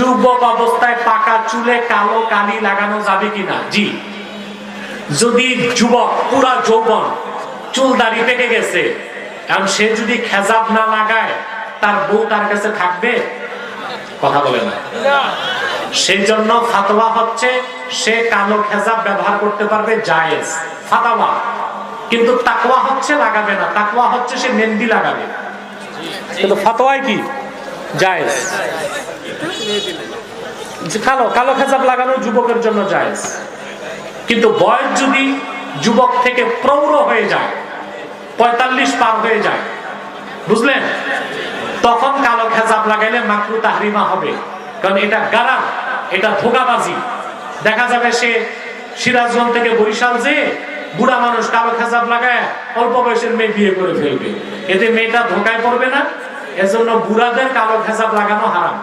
যুবক অবস্থায় পাকা চুলে কালো কালি লাগানো যাবে কিনা? জি। যদি যুবক পুরা যৌবন চুল দাড়ি পেকে গেছে কারণ সে যদি খেজাব না লাগায় তার বউ তার কাছে থাকবে? কথা বলে না। সেই জন্য ফাতোয়া হচ্ছে সে কালো খেজাব ব্যবহার করতে পারবে জায়েজ ফাতাওয়া। কিন্তু তাকওয়া হচ্ছে লাগাবে না। তাকওয়া হচ্ছে সে মেহেন্দি লাগাবে। কিন্তু ফাতোয়ায় কি? জায়েজ। কালো কালো খেজাব লাগানো যুবকের জন্য জায়েজ। কিন্তু বয়স যদি যুবক থেকে প্রৌঢ় হয়ে যায়, পঁয়তাল্লিশ পার হয়ে যায়, বুঝলেন? তখন কালো খেজাব লাগাইলে মাকরু তাহরিমা হবে। কারণ এটা গারাম এটা ধোকাবাজি। দেখা যাবে সে সিরাজগঞ্জ থেকে বরিশাল যে বুড়া মানুষ কালো খেজাব লাগায়, অল্প বয়সের মেয়ে বিয়ে করে ফেলবে। এতে মেয়েটা ধোকায় পড়বে না এজন্য বুড়াদের কালো খেসাব লাগানো হারাম।